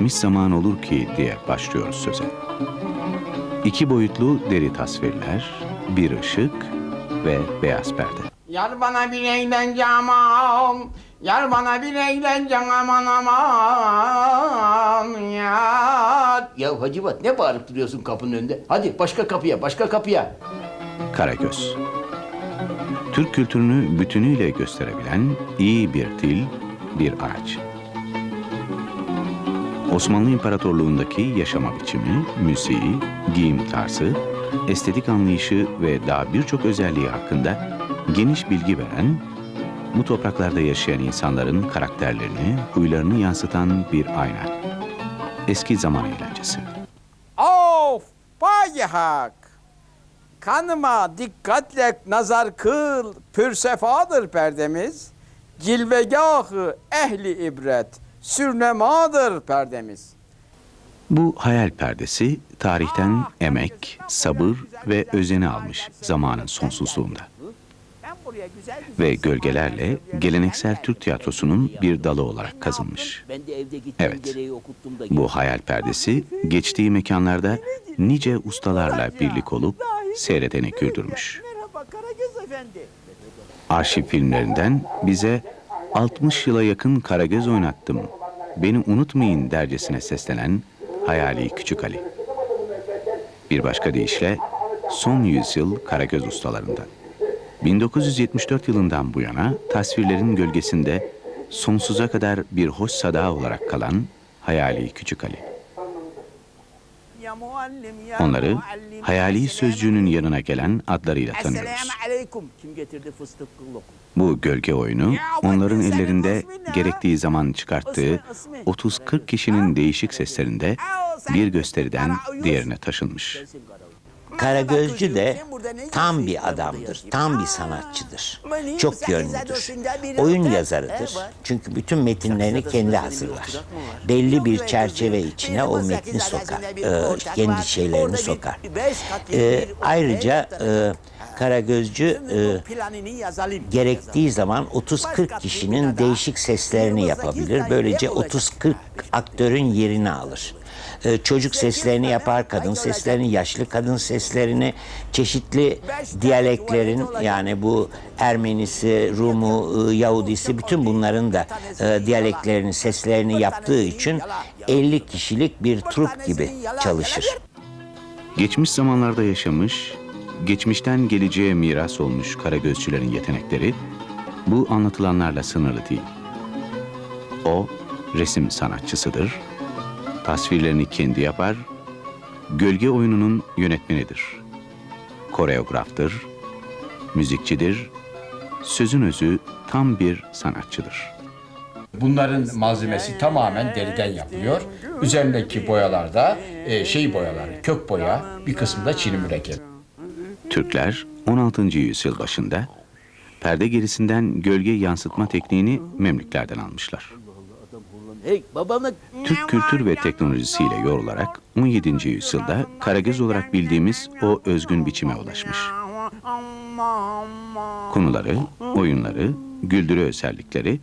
geçmiş zaman olur ki diye başlıyoruz söze. İki boyutlu deri tasvirler, bir ışık ve beyaz perde. Yar bana bir eğlence aman Yar bana bir eğlence aman aman yar Ya Hacivat ne bağırıp duruyorsun kapının önünde? Hadi başka kapıya, başka kapıya. Karagöz. Türk kültürünü bütünüyle gösterebilen iyi bir dil, bir araç. Osmanlı İmparatorluğundaki yaşama biçimi, müziği, giyim tarzı, estetik anlayışı ve daha birçok özelliği hakkında geniş bilgi veren, bu topraklarda yaşayan insanların karakterlerini, huylarını yansıtan bir ayna. Eski zaman eğlencesi. Of bayhak Kanıma dikkatle nazar kıl Pür sefadır perdemiz Cilvegahı ehli ibret Sürnemadır perdemiz. Bu hayal perdesi tarihten emek, sabır ve özeni almış zamanın sonsuzluğunda. Ve gölgelerle geleneksel Türk tiyatrosunun bir dalı olarak kazınmış. Evet. Bu hayal perdesi geçtiği mekanlarda nice ustalarla birlik olup seyredeni güldürmüş. Merhaba Karagöz Efendi. Arşiv filmlerinden bize 60 yıla yakın Karagöz oynattım. Beni unutmayın dercesine seslenen hayali Küçük Ali. Bir başka deyişle son yüzyıl Karagöz ustalarından. 1974 yılından bu yana tasvirlerin gölgesinde sonsuza kadar bir hoş sada olarak kalan hayali Küçük Ali. Onları hayali sözcüğünün yanına gelen adlarıyla tanıyoruz. Bu gölge oyunu onların ellerinde gerektiği zaman çıkarttığı 30-40 kişinin değişik seslerinde bir gösteriden diğerine taşınmış. Karagözcü de tam bir adamdır, tam bir sanatçıdır. Çok yönlüdür. Oyun yazarıdır. Çünkü bütün metinlerini kendi hazırlar. Belli bir çerçeve içine o metni sokar. e, kendi şeylerini sokar. E, ayrıca e, Karagözcü e, gerektiği zaman 30-40 kişinin değişik seslerini yapabilir. Böylece 30-40 aktörün yerini alır. Ee, çocuk seslerini yapar, kadın seslerini, yaşlı kadın seslerini, çeşitli diyaleklerin yani bu Ermenisi, Rumu, ıı, Yahudisi bütün bunların da e, diyaleklerini, seslerini yaptığı için 50 kişilik bir trup gibi çalışır. Geçmiş zamanlarda yaşamış, geçmişten geleceğe miras olmuş Karagözcülerin yetenekleri bu anlatılanlarla sınırlı değil. O resim sanatçısıdır, tasvirlerini kendi yapar, gölge oyununun yönetmenidir. Koreograftır, müzikçidir, sözün özü tam bir sanatçıdır. Bunların malzemesi tamamen deriden yapılıyor. Üzerindeki boyalar da e, şey boyaları, kök boya, bir kısmı da çini mürekkep. Türkler 16. yüzyıl başında perde gerisinden gölge yansıtma tekniğini Memlüklerden almışlar. Türk kültür ve teknolojisiyle yorularak 17. yüzyılda Karagöz olarak bildiğimiz o özgün biçime ulaşmış. Konuları, oyunları, güldürü özellikleri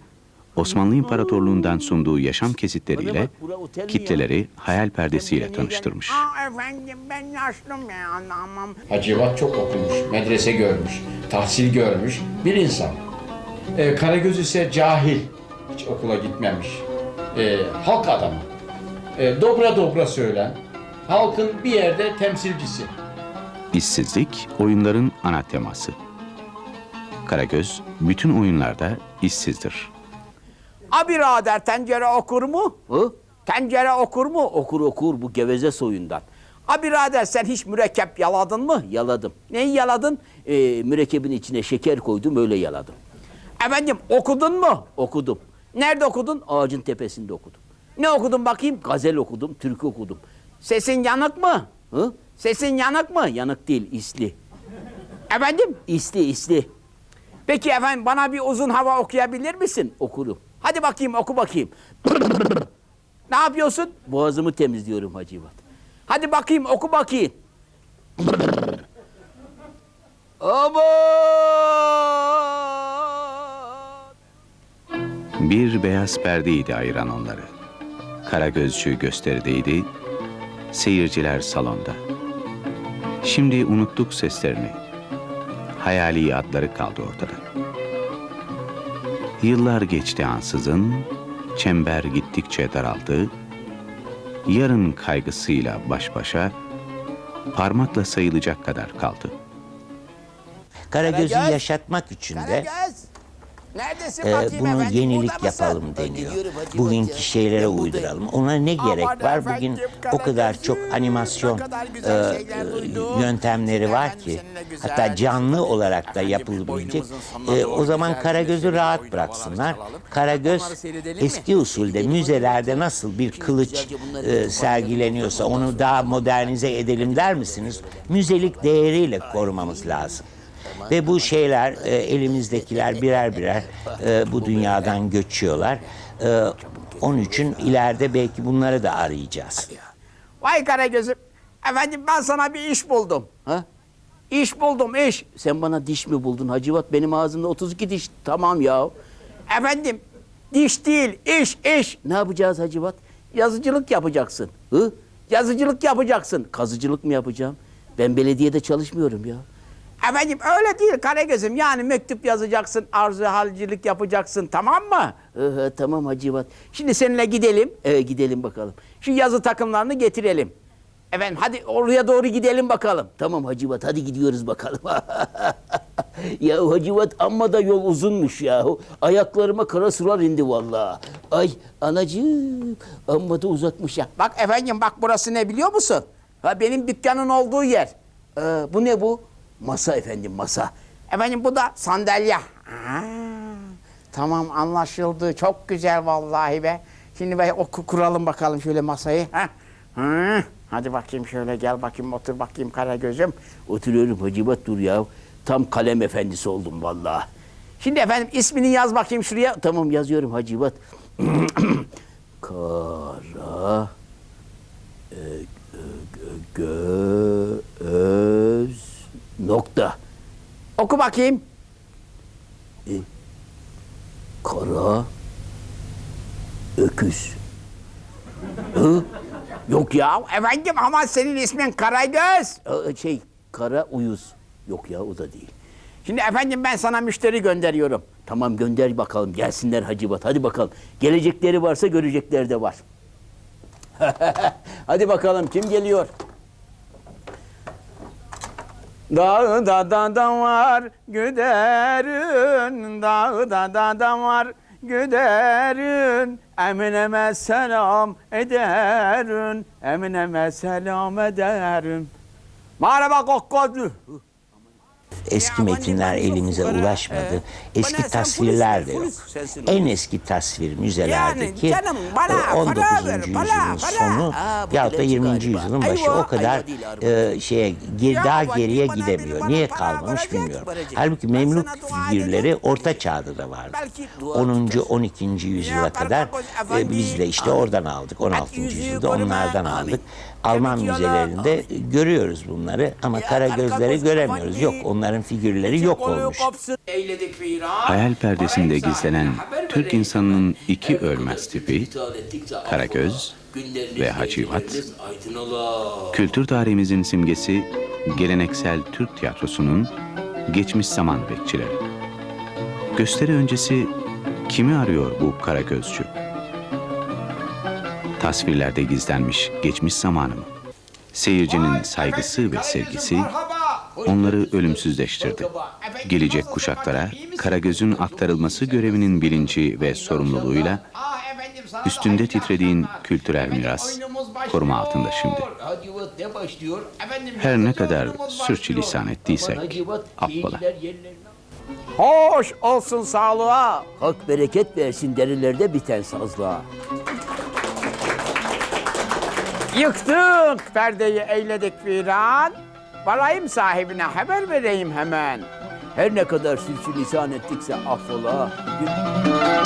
Osmanlı İmparatorluğundan sunduğu yaşam kesitleriyle kitleleri hayal perdesiyle tanıştırmış. Hacivat çok okumuş, medrese görmüş, tahsil görmüş bir insan. E, Karagöz ise cahil, hiç okula gitmemiş. E, halk adamı. E, dobra dobra söylen, halkın bir yerde temsilcisi. İşsizlik oyunların ana teması. Karagöz bütün oyunlarda işsizdir. A birader tencere okur mu? Hı? Tencere okur mu? Okur okur bu geveze soyundan. A birader sen hiç mürekkep yaladın mı? Yaladım. Neyi yaladın? Ee, mürekkebin içine şeker koydum öyle yaladım. Efendim okudun mu? Okudum. Nerede okudun? Ağacın tepesinde okudum. Ne okudun bakayım? Gazel okudum, türkü okudum. Sesin yanık mı? Hı? Sesin yanık mı? Yanık değil, isli. Efendim? İsli, isli. Peki efendim bana bir uzun hava okuyabilir misin? Okurum. Hadi bakayım oku bakayım. ne yapıyorsun? Boğazımı temizliyorum Hacivat. Hadi bakayım oku bakayım. Aman! Bir beyaz perdeydi ayıran onları. Karagözcü gösterideydi, seyirciler salonda. Şimdi unuttuk seslerini. Hayali adları kaldı ortada. Yıllar geçti ansızın, çember gittikçe daraldı. Yarın kaygısıyla baş başa, parmakla sayılacak kadar kaldı. Karagöz'ü Karagöz! yaşatmak için de Karagöz. Neredesin e, bunu efendim? yenilik yapalım deniyor. Bugünkü şeylere uyduralım. Ona ne gerek var? Bugün o kadar çok animasyon e, e, yöntemleri var ki hatta canlı olarak da yapılabilecek. E, o zaman Karagöz'ü rahat bıraksınlar. Karagöz eski usulde müzelerde nasıl bir kılıç e, sergileniyorsa onu daha modernize edelim der misiniz? Müzelik değeriyle korumamız lazım. Ve bu şeyler e, elimizdekiler birer birer e, bu dünyadan göçüyorlar. E, onun için ileride belki bunları da arayacağız. Vay Karagöz'üm. Efendim ben sana bir iş buldum. Ha? İş buldum iş. Sen bana diş mi buldun Hacivat? Benim ağzımda 32 diş. Tamam ya. Efendim diş değil iş iş. Ne yapacağız Hacivat? Yazıcılık yapacaksın. Hı? Yazıcılık yapacaksın. Kazıcılık mı yapacağım? Ben belediyede çalışmıyorum ya. Efendim öyle değil Karagöz'üm. Yani mektup yazacaksın, arzu halcilik yapacaksın tamam mı? Hı, tamam Hacivat. Şimdi seninle gidelim. Evet gidelim bakalım. Şu yazı takımlarını getirelim. Efendim hadi oraya doğru gidelim bakalım. Tamam Hacivat hadi gidiyoruz bakalım. ya Hacivat amma da yol uzunmuş ya. Ayaklarıma kara sular indi vallahi. Ay anacığım amma da uzakmış ya. Bak efendim bak burası ne biliyor musun? Ha benim dükkanın olduğu yer. Ee, bu ne bu? Masa efendim masa. Efendim bu da sandalye. Aa, tamam anlaşıldı. Çok güzel vallahi be. Şimdi be oku kuralım bakalım şöyle masayı. Ha? Hı, Hadi bakayım şöyle gel bakayım otur bakayım Karagöz'üm. Oturuyorum Hacivat dur ya. Tam kalem efendisi oldum vallahi. Şimdi efendim ismini yaz bakayım şuraya. Tamam yazıyorum Hacivat. Kara Oku bakayım. Kara öküz. Hı? Yok ya efendim ama senin ismin Karagöz. Aa, Şey kara uyuz. Yok ya o da değil. Şimdi efendim ben sana müşteri gönderiyorum. Tamam gönder bakalım gelsinler Hacivat hadi bakalım. Gelecekleri varsa görecekleri de var. hadi bakalım kim geliyor? Dağda da da var güderin, dağda da da var güderin. Emineme selam ederin, emineme selam ederim. Merhaba kokkozlu. Eski metinler elimize ulaşmadı. Eski tasvirler de yok. En eski tasvir müzelerdeki Yani canım, bana e, 19. para ver, yüzyılın sonu yahut da bilenci 20. galiba. yüzyılın başı o kadar e, şeye Ya daha geriye gidemiyor. Niye kalmamış bilmiyorum. Halbuki Memlük figürleri. Orta Çağ'da da vardı. Belki dua 10. 12. yüzyıla Ya, kadar e, biz de işte oradan aldık. 16. yüzüğü yüzyılda onlardan aldık. Alman müzelerinde görüyoruz bunları ama Ya, Karagözleri Karagöz göremiyoruz. Yok onların figürleri yok olmuş. Hayal perdesinde gizlenen Türk insanının iki ölmez tipi, Karagöz ve Hacivat, kültür tarihimizin simgesi, geleneksel Türk tiyatrosunun geçmiş zaman bekçileri. Gösteri öncesi kimi arıyor bu Karagözcü? Tasvirlerde gizlenmiş geçmiş zamanı mı? Seyircinin saygısı ve sevgisi onları ölümsüzleştirdi. Gelecek kuşaklara Karagöz'ün aktarılması görevinin bilinci ve sorumluluğuyla üstünde titrediğin kültürel miras koruma altında şimdi. Her ne kadar sürçülisan ettiysek affola. Hoş olsun sağlığa. Hak bereket versin derilerde biten sazlığa. Yıktık perdeyi eyledik firan. Varayım sahibine haber vereyim hemen. Her ne kadar sürçülisan ettikse affola.